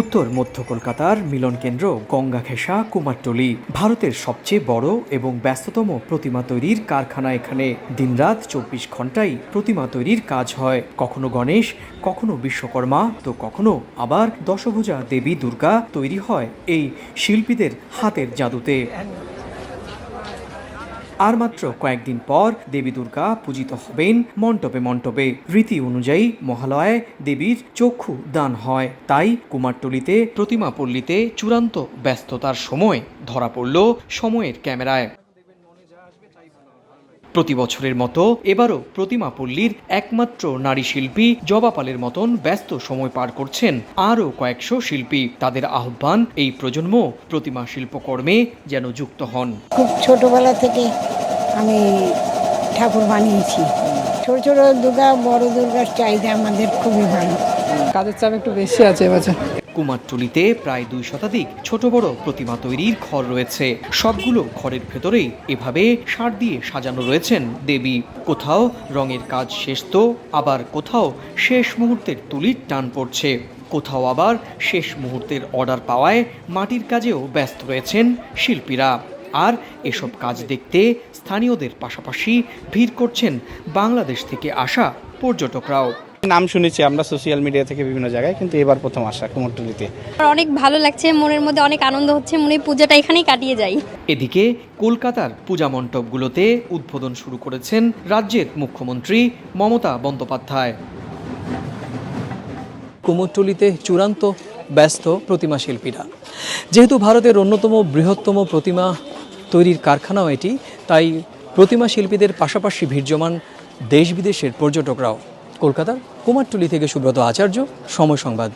উত্তর মধ্য কলকাতার মিলন কেন্দ্র গঙ্গা ঘেঁষা কুমারটলি, ভারতের সবচেয়ে বড় এবং ব্যস্ততম প্রতিমা তৈরির কারখানা এখানে। দিনরাত চব্বিশ ঘন্টাই প্রতিমা তৈরির কাজ হয়। কখনো গণেশ, কখনো বিশ্বকর্মা, তো কখনো আবার দশভুজা দেবী দুর্গা তৈরি হয় এই শিল্পীদের হাতের জাদুতে। আর মাত্র কয়েকদিন পর দেবী দুর্গা পূজিত হবেন মণ্ডপে মণ্ডপে। রীতি অনুযায়ী মহালয়ায় দেবীর চক্ষু দান হয়। তাই কুমারটুলিতে, প্রতিমা পল্লীতে চূড়ান্ত ব্যস্ততার সময় ধরা পড়ল সময়ের ক্যামেরায়। প্রতি বছরের মতো এবারও প্রতিমা পল্লীর একমাত্র নারী শিল্পী জবাপালের মতন ব্যস্ত সময় পার করছেন আরও কয়েকশো শিল্পী। তাদের আহ্বান এই প্রজন্ম প্রতিমা শিল্পকর্মে যেন যুক্ত হন। খুব ছোটবেলা থেকে আমি ঠাকুর বানিয়েছি। ছোট ছোট দুর্গা বড় দুর্গার চাহিদা আমাদের খুবই ভালো। কাজের চাপ একটু বেশি আছে এবছর কুমারটুলিতে প্রায় দুই শতাধিক ছোট বড় প্রতিমা তৈরির ঘর রয়েছে। সবগুলো ঘরের ভেতরেই এভাবে সার দিয়ে সাজানো রয়েছেন দেবী। কোথাও রঙের কাজ শেষ তো, আবার কোথাও শেষ মুহূর্তের তুলির টান পড়ছে। কোথাও আবার শেষ মুহূর্তের অর্ডার পাওয়ায় মাটির কাজেও ব্যস্ত রয়েছেন শিল্পীরা। আর এসব কাজ দেখতে স্থানীয়দের পাশাপাশি ভিড় করছেন বাংলাদেশ থেকে আসা পর্যটকরাও। নাম শুনেছি আমরা সোশ্যাল মিডিয়া থেকে বিভিন্ন জায়গায় কিন্তু এবার প্রথম আসা কুমোরটুলিতে। আমার অনেক ভালো লাগছে মনের মধ্যে অনেক আনন্দ হচ্ছে মনে পূজাটা এখানেই কাটিয়ে যাই। এদিকে কলকাতার পূজা মণ্ডপগুলোতে উদ্বোধন শুরু করেছেন রাজ্যের মুখ্যমন্ত্রী মমতা বন্দ্যোপাধ্যায়। কুমোরটুলিতে চূড়ান্ত ব্যস্ত প্রতিমা শিল্পীরা। যেহেতু ভারতের অন্যতম বৃহত্তম প্রতিমা তৈরির কারখানাও এটি তাই প্রতিমা শিল্পীদের পাশাপাশি ভিড় জমান দেশ বিদেশের পর্যটকরাও। কলকাতার কুমারটুলি থেকে সুব্রত আচার্য সময় সংবাদ।